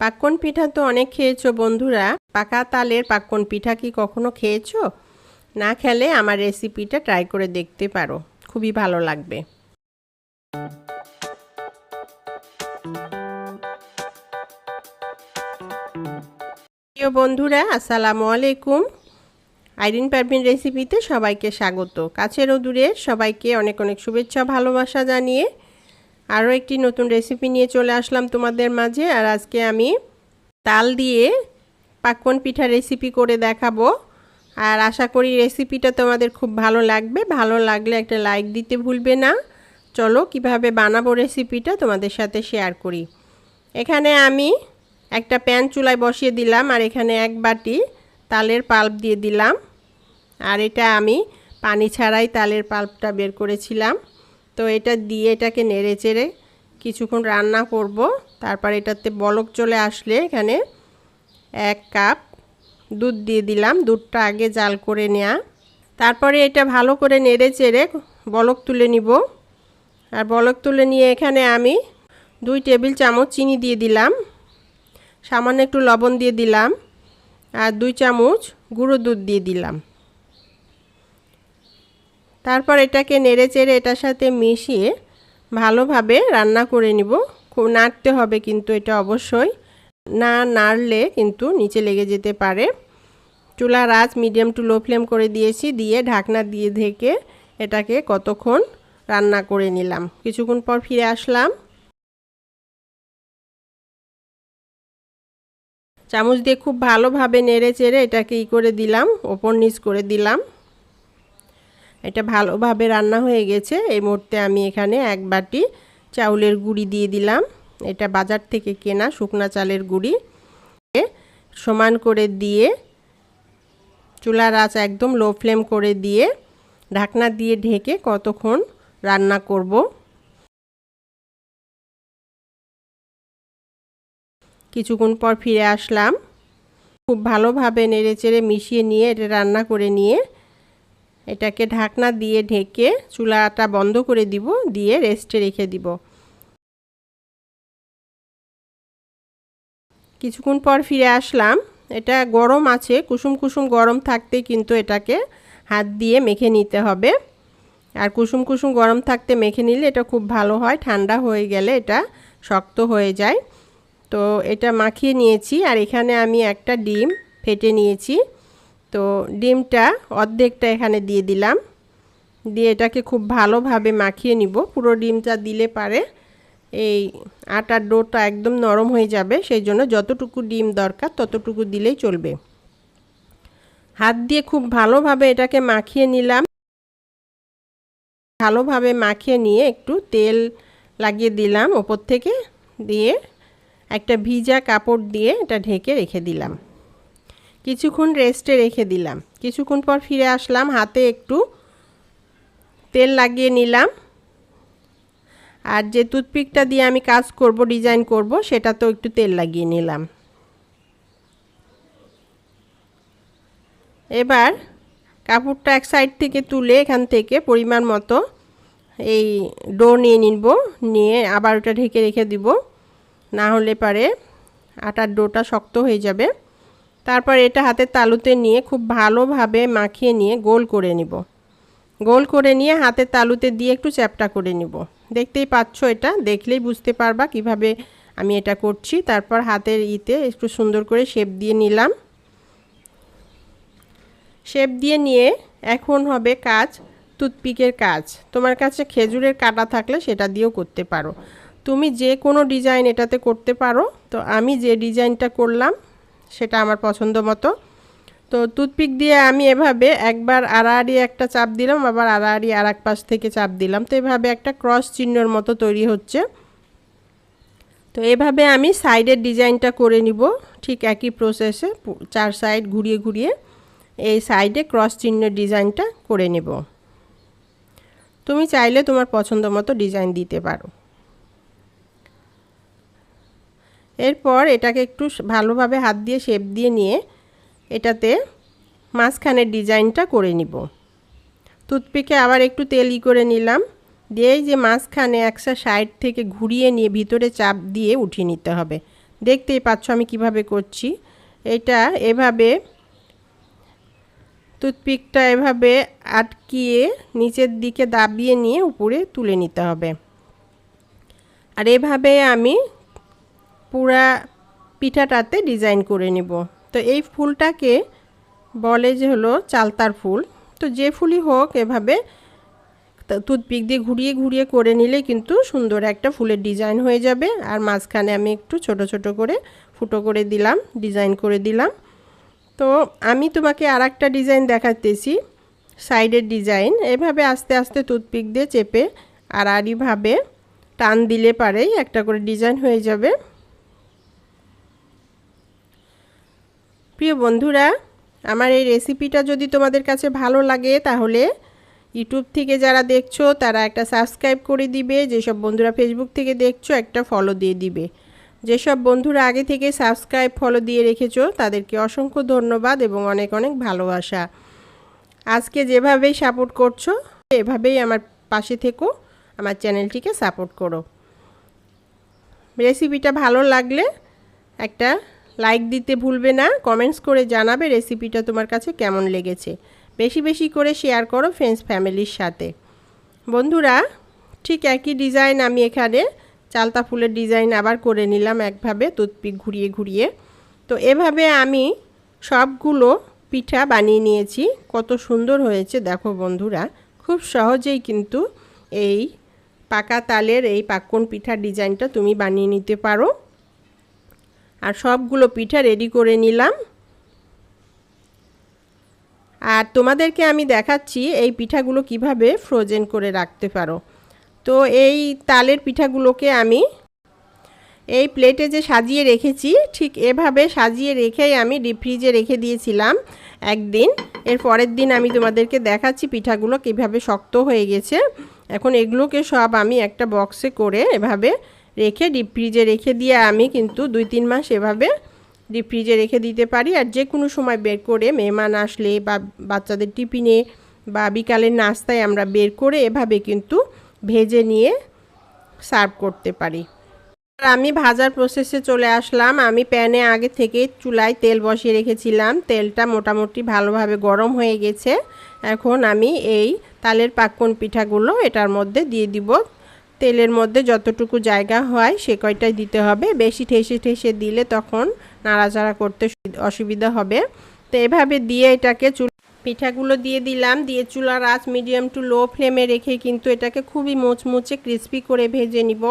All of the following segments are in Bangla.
পাক্কন পিঠা তো অনেক খেয়েছো বন্ধুরা। পাকা তালের পাক্কন পিঠা কি কখনো খেয়েছো? না খেলে আমার রেসিপিটা ট্রাই করে দেখতে পারো। খুবই ভালো লাগবে। প্রিয় বন্ধুরা, আসসালামু আলাইকুম। আইরিন পারভিন রেসিপিতে সবাইকে স্বাগত। কাছের ও দূরের সবাইকে অনেক অনেক শুভেচ্ছা ভালোবাসা জানিয়ে আরও একটি নতুন রেসিপি নিয়ে চলে আসলাম তোমাদের মাঝে। আর আজকে আমি তাল দিয়ে পাক্কন পিঠা রেসিপি করে দেখাবো। আর আশা করি রেসিপিটা তোমাদের খুব ভালো লাগবে। ভালো লাগলে একটা লাইক দিতে ভুলবে না। চলো কীভাবে বানাবো রেসিপিটা তোমাদের সাথে শেয়ার করি। এখানে আমি একটা প্যান চুলায় বসিয়ে দিলাম আর এখানে এক বাটি তালের পাল্প দিয়ে দিলাম। আর এটা আমি পানি ছাড়াই তালের পাল্পটা বের করেছিলাম। তো এটা দিয়ে এটাকে নেড়ে চেড়ে কিছুক্ষণ রান্না করব। তারপর এটাতে বলক চলে আসলে এখানে এক কাপ দুধ দিয়ে দিলাম। দুধটা আগে জাল করে নেওয়া তারপরে এটা ভালো করে নেড়ে চেড়ে বলক তুলে নিব। আর বলক তুলে নিয়ে এখানে আমি দুই টেবিল চামচ চিনি দিয়ে দিলাম। সামান্য একটু লবণ দিয়ে দিলাম। আর দুই চামচ গুঁড়ো দুধ দিয়ে দিলাম। তারপর এটাকে নেড়ে চেড়ে এটার সাথে মিশিয়ে ভালোভাবে রান্না করে নিব। খুব নাড়তে হবে কিন্তু এটা অবশ্যই। না নাড়লে কিন্তু নিচে লেগে যেতে পারে। চুলা আঁচ মিডিয়াম টু লো ফ্লেম করে দিয়েছি, দিয়ে ঢাকনা দিয়ে ঢেকে এটাকে কতক্ষণ রান্না করে নিলাম। কিছুক্ষণ পর ফিরে আসলাম। চামচ দিয়ে খুব ভালোভাবে নেড়ে চেড়ে এটাকে ই করে দিলাম, ওপর নিচ করে দিলাম। এটা ভালোভাবে রান্না হয়ে গেছে। এই মুহূর্তে আমি এখানে এক বাটি চাউলের গুঁড়ি দিয়ে দিলাম। এটা বাজার থেকে কেনা শুকনা চালের গুঁড়ি। সমান করে দিয়ে চুলার আঁচ একদম লো ফ্লেম করে দিয়ে ঢাকনা দিয়ে ঢেকে কতক্ষণ রান্না করব। কিছুক্ষণ পর ফিরে আসলাম। খুব ভালোভাবে নেড়ে চেড়ে মিশিয়ে নিয়ে এটা রান্না করে নিয়ে এটাকে ঢাকনা দিয়ে ঢেকে চুলাটা বন্ধ করে দিব, দিয়ে রেস্টে রেখে দিব। কিছুক্ষণ পর ফিরে আসলাম। এটা গরম আছে, কুসুম কুসুম গরম থাকতে কিন্তু এটাকে হাত দিয়ে মেখে নিতে হবে। আর কুসুম কুসুম গরম থাকতে মেখে নিলে এটা খুব ভালো হয়, ঠান্ডা হয়ে গেলে এটা শক্ত হয়ে যায়। তো এটা মাখিয়ে নিয়েছি, আর এখানে আমি একটা ডিম ফেটে নিয়েছি। তো ডিমটা অর্ধেকটা এখানে দিয়ে দিলাম। দিয়ে এটাকে খুব ভালোভাবে মাখিয়ে নিব। পুরো ডিমটা দিলে পারে এই আটার ডোটা একদম নরম হয়ে যাবে, সেই জন্য যতটুকু ডিম দরকার ততটুকু দিলেই চলবে। হাত দিয়ে খুব ভালোভাবে এটাকে মাখিয়ে নিলাম। ভালোভাবে মাখিয়ে নিয়ে একটু তেল লাগিয়ে দিলাম ওপর থেকে। দিয়ে একটা ভিজা কাপড় দিয়ে এটা ঢেকে রেখে দিলাম। কিছুক্ষণ রেস্টে রেখে দিলাম। কিছুক্ষণ পর ফিরে আসলাম, হাতে একটু তেল লাগিয়ে নিলাম। আর যে টুথপিকটা দিয়ে আমি কাজ করব, ডিজাইন করব সেটা তো একটু তেল লাগিয়ে নিলাম। এবার কাপড়টা এক সাইড থেকে তুলে এখান থেকে পরিমাণ মতো এই ডো নিয়ে নিব, নিয়ে আবার ওটা ঢেকে রেখে দিব। না হলে পারে আটার ডোটা শক্ত হয়ে যাবে। তারপর এটা হাতের তালুতে নিয়ে খুব ভালোভাবে মাখিয়ে নিয়ে গোল করে নিব। গোল করে নিয়ে হাতের তালুতে দিয়ে একটু চ্যাপটা করে নিব। দেখতেই পাচ্ছ এটা, দেখলেই বুঝতে পারবা কীভাবে আমি এটা করছি। তারপর হাতের ইতে একটু সুন্দর করে শেপ দিয়ে নিলাম। শেপ দিয়ে নিয়ে এখন হবে কাজ টুথপিকের কাজ। তোমার কাছে খেজুরের কাটা থাকলে সেটা দিয়েও করতে পারো। তুমি যে কোনো ডিজাইন এটাতে করতে পারো। তো আমি যে ডিজাইনটা করলাম সেটা আমার পছন্দ মতো। তো টুথপিক দিয়ে আমি এভাবে একবার আড়াআড়ি একটা চাপ দিলাম, আবার আড়াআড়ি আর এক পাশ থেকে চাপ দিলাম। তো এভাবে একটা ক্রস চিহ্নর মতো তৈরি হচ্ছে। তো এভাবে আমি সাইডের ডিজাইনটা করে নিব, ঠিক একই প্রসেসে চার সাইড ঘুরিয়ে ঘুরিয়ে এই সাইডে ক্রস চিহ্নের ডিজাইনটা করে নেব। তুমি চাইলে তোমার পছন্দ মতো ডিজাইন দিতে পারো। এরপর এটাকে একটু ভালোভাবে হাত দিয়ে শেপ দিয়ে নিয়ে এটাতে মাঝখানের ডিজাইনটা করে নিব। টুথপিকে আবার একটু তেলি করে নিলাম। দিয়ে যে মাঝখানে একশো সাইড থেকে ঘুরিয়ে নিয়ে ভিতরে চাপ দিয়ে উঠিয়ে নিতে হবে। দেখতেই পাচ্ছ আমি কীভাবে করছি। এটা এভাবে টুথপিকটা এভাবে আটকিয়ে নিচের দিকে দাবিয়ে নিয়ে উপরে তুলে নিতে হবে। আর এভাবে আমি পুরা পিঠাটাতে ডিজাইন করে নিব। তো এই ফুলটাকে বলে যে হলো চালতার ফুল। তো যে ফুলই হোক এভাবে টুথপিক দিয়ে ঘুরিয়ে ঘুরিয়ে করে নিলে কিন্তু সুন্দর একটা ফুলের ডিজাইন হয়ে যাবে। আর মাঝখানে আমি একটু ছোট ছোট করে ফুটো করে দিলাম ডিজাইন করে দিলাম। তো আমি তোমাকে আর একটা ডিজাইন দেখাতেছি সাইডের ডিজাইন এভাবে আস্তে আস্তে টুথপিক দিয়ে চেপে আর আড়িভাবে টান দিলে পারেই একটা করে ডিজাইন হয়ে যাবে। প্রিয় বন্ধুরা, আমার এই রেসিপিটা যদি তোমাদের কাছে ভালো লাগে, তাহলে ইউটিউব থেকে যারা দেখছ, তারা একটা সাবস্ক্রাইব করে দিবে। যেসব বন্ধুরা ফেসবুক থেকে দেখছ, একটা ফলো দিয়ে দিবে। যেসব বন্ধুরা আগে থেকে সাবস্ক্রাইব ফলো দিয়ে রেখেছো, তাদেরকে অসংখ্য ধন্যবাদ এবং অনেক অনেক ভালোবাসা। আজকে যেভাবেই সাপোর্ট করছ, এভাবেই আমার পাশে থেকো, আমার চ্যানেলটিকে সাপোর্ট করো। রেসিপিটা ভালো লাগলে একটা লাইক দিতে ভুলবে না কমেন্টস করে জানাবে রেসিপিটা তোমার কাছে কেমন লেগেছে। বেশি বেশি করে শেয়ার করো ফ্রেন্ডস ফ্যামিলির সাথে। বন্ধুরা, ঠিক একই ডিজাইন আমি এখানে চালতা ফুলের ডিজাইন আবার করে নিলাম একভাবে টুথপিক ঘুরিয়ে ঘুরিয়ে। তো এভাবে আমি সবগুলো পিঠা বানিয়ে নিয়েছি, কত সুন্দর হয়েছে দেখো বন্ধুরা। খুব সহজেই কিন্তু এই পাকা তালের এই পাক্কন পিঠার ডিজাইনটা তুমি বানিয়ে নিতে পারো। আর সবগুলো পিঠা রেডি করে নিলাম। আর তোমাদেরকে আমি দেখাচ্ছি এই পিঠাগুলো কীভাবে ফ্রোজেন করে রাখতে পারো। তো এই তালের পিঠাগুলোকে আমি এই প্লেটে যে সাজিয়ে রেখেছি, ঠিক এভাবে সাজিয়ে রেখেই আমি ডিপ ফ্রিজে রেখে দিয়েছিলাম একদিন। এর পরের দিন আমি তোমাদেরকে দেখাচ্ছি পিঠাগুলো কীভাবে শক্ত হয়ে গেছে। এখন এগুলোকে সব আমি একটা বক্সে করে এভাবে রেখে ডিপ ফ্রিজে রেখে দিয়ে আমি কিন্তু দুই, তিন মাস এভাবে ডিপ ফ্রিজে রেখে দিতে পারি। আর যে কোনো সময় বের করে মেহমান আসলে বা বাচ্চাদের টিফিনে বা বিকালের নাস্তায় আমরা বের করে এভাবে কিন্তু ভেজে নিয়ে সার্ভ করতে পারি। আর আমি ভাজার প্রসেসে চলে আসলাম। আমি প্যানে আগে থেকে চুলায় তেল বসিয়ে রেখেছিলাম। তেলটা মোটামুটি ভালোভাবে গরম হয়ে গেছে। এখন আমি এই তালের পাক্কন পিঠাগুলো এটার মধ্যে দিয়ে দিব। তেলের মধ্যে যতটুকু জায়গা হয় সে কয়টাই দিতে হবে। বেশি ঠেসে ঠেসে দিলে তখন নাড়াচাড়া করতে অসুবিধা হবে। তো এভাবে দিয়ে এটাকে চুল পিঠাগুলো দিয়ে দিলাম। দিয়ে চুলার আঁচ মিডিয়াম টু লো ফ্লেমে রেখে কিন্তু এটাকে খুবই মুচমুচে ক্রিস্পি করে ভেজে নিব।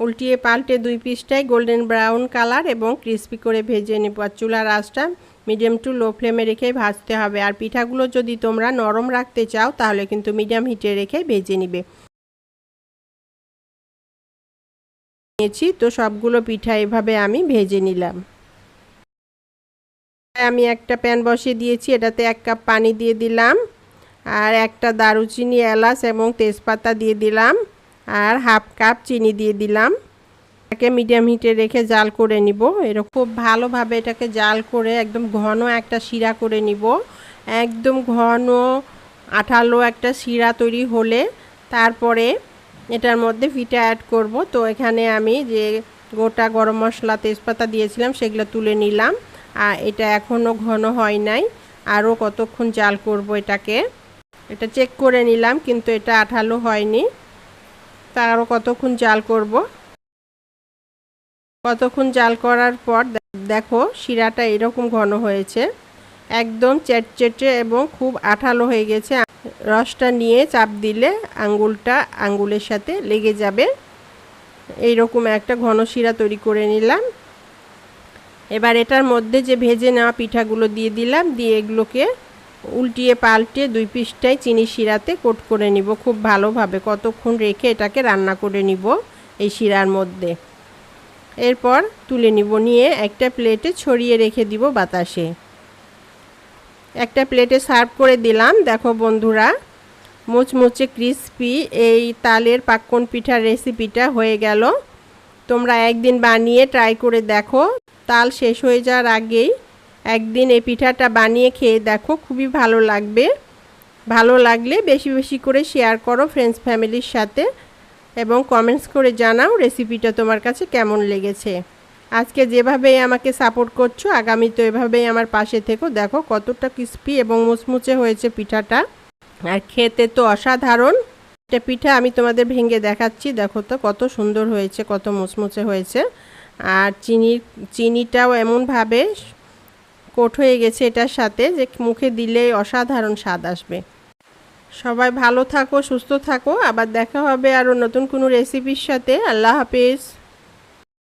উল্টিয়ে পাল্টে দুই পিসটাই গোল্ডেন ব্রাউন কালার এবং ক্রিস্পি করে ভেজে নেব। আর চুলার আঁচটা মিডিয়াম টু লো ফ্লেমে রেখেই ভাজতে হবে। আর পিঠাগুলো যদি তোমরা নরম রাখতে চাও তাহলে কিন্তু মিডিয়াম হিটে রেখে ভেজে নিবে। নিয়েছি, তো সবগুলো পিঠা এভাবে আমি ভেজে নিলাম। আমি একটা প্যান বসিয়ে দিয়েছি, এটাতে এক কাপ পানি দিয়ে দিলাম, আর একটা দারুচিনি, এলাচ এবং তেজপাতা দিয়ে দিলাম, আর হাফ কাপ চিনি দিয়ে দিলাম। এটাকে মিডিয়াম হিটে রেখে জাল করে নিব। এরকম খুব ভালোভাবে এটাকে জাল করে একদম ঘন একটা শিরা করে নিব। একদম ঘন আঠালো একটা শিরা তৈরি হলে তারপরে এটার মধ্যে ফিটা অ্যাড করব। তো এখানে আমি যে গোটা গরম মশলা তেজপাতা দিয়েছিলাম, সেগুলো তুলে নিলাম। আর এটা এখনও ঘন হয় নাই। আরও কতক্ষণ জাল করব এটাকে। এটা চেক করে নিলাম, কিন্তু এটা আঠালো হয়নি। তা আরও কতক্ষণ জাল করব? কতক্ষণ জাল করার পর দেখো শিরাটা এরকম ঘন হয়েছে। একদম চেটচেটে এবং খুব আঠালো হয়ে গেছে। রসটা নিয়ে চাপ দিলে আঙ্গুলটা আঙ্গুলের সাথে লেগে যাবে। এই রকম একটা ঘন শিরা তৈরি করে নিলাম। এবার এটার মধ্যে যে ভেজে নেওয়া পিঠাগুলো দিয়ে দিলাম, দিয়ে এগুলোকে উল্টিয়ে পাল্টে দুই পিসটাই চিনি শিরাতে কোট করে নিব খুব ভালোভাবে। কতক্ষণ রেখে এটাকে রান্না করে নিব এই শিরার মধ্যে। এরপর তুলে নিব, নিয়ে একটা প্লেটে ছড়িয়ে রেখে দিব বাতাসে। একটা প্লেটে সার্ভ করে দিলাম। দেখো বন্ধুরা, মুচমুচে ক্রিসপি এই তালের পাক্কন পিঠার রেসিপিটা হয়ে গেল। তোমরা একদিন বানিয়ে ট্রাই করে দেখো। তাল শেষ হয়ে যাওয়ার আগেই একদিন এই পিঠাটা বানিয়ে খেয়ে দেখো, খুবই ভালো লাগবে। ভালো লাগলে বেশি বেশি করে শেয়ার করো ফ্রেন্ডস ফ্যামিলির সাথে এবং কমেন্টস করে জানাও রেসিপিটা তোমার কাছে কেমন লেগেছে। আজকে যেভাবে আমাকে সাপোর্ট করছ, আগামী তো এভাবেই আমার পাশে থেকো। দেখো কতটা ক্রিস্পি এবং মুচমুচে হয়েছে পিঠাটা। আর খেতে তো অসাধারণ। এটা পিঠা আমি তোমাদের ভেঙে দেখাচ্ছি। দেখো তো কত সুন্দর হয়েছে, কত মুচমুচে হয়েছে। আর চিনির চিনিটাও এমনভাবে কোট হয়ে গেছে এটার সাথে যে মুখে দিলে অসাধারণ স্বাদ আসবে। সবাই ভালো থাকো, সুস্থ থাকো। আবার দেখা হবে আরও নতুন কোনো রেসিপির সাথে। আল্লাহ হাফিজ।